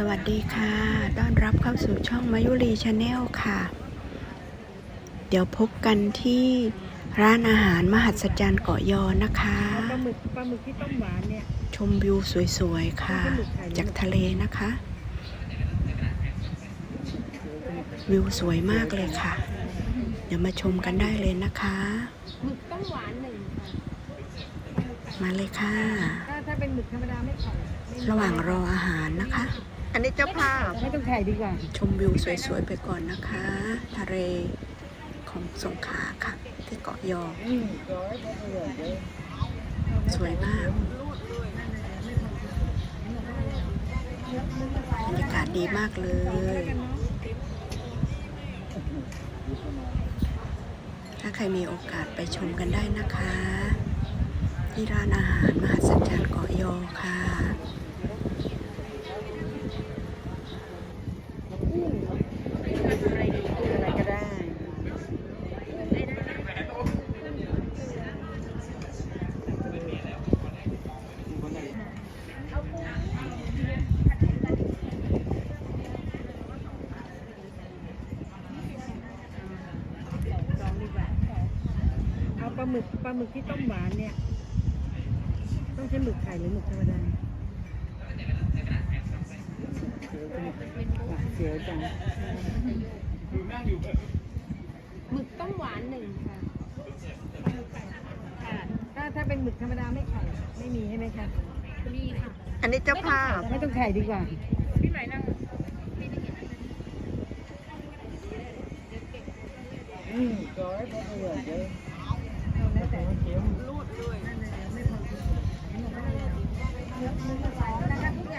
สวัสดีค่ะ ต้อนรับเข้าสู่ช่องมายุรีชาแนลค่ะ เดี๋ยวพบกันที่ร้านอาหารมหัศจรรย์เกาะยอนะคะ ปลาหมึกปลาหมึกที่ต้มหวานเนี่ย ชมวิวสวยๆค่ะ จากทะเลนะคะ วิวสวยมากเลยค่ะ เดี๋ยวมาชมกันได้เลยนะคะ หมึกต้มหวานหนึ่งค่ะ มาเลยค่ะ ถ้าถ้าเป็นหมึกธรรมดาไม่ไข่ไม่มีระหว่างรออาหารนะคะ อันนี้เจ้าภาพไม่ต้องไข่ดีกว่า ชมวิวสวยๆไปก่อนนะคะ ทะเลของสงขลาค่ะ ที่เกาะยอ สวยมากบรรยากาศดีมากเลย ถ้าใครมีโอกาสไปชมกันได้นะคะ ที่ร้านอาหารมหัศจรรย์เกาะยอค่ะอะไรก็ได้เอาปลาหมึกปลาหมึกที่ต้มหวานเนี่ย ต้องใช้หมึกไข่หรือหมึกธรรมดาเสียวจังหมึกต้มหวานหนึ่งค่ะค่ะถ้าถ้าเป็นหมึกธรรมดาไม่ไข่ไม่มีใช่ไหมคะมีค่ะอันนี้เจ้าภาพไม่ต้องไข่ดีกว่าพี่ไหมนั่งอืมร้อยพอเหลือเยอะแล้ว นะ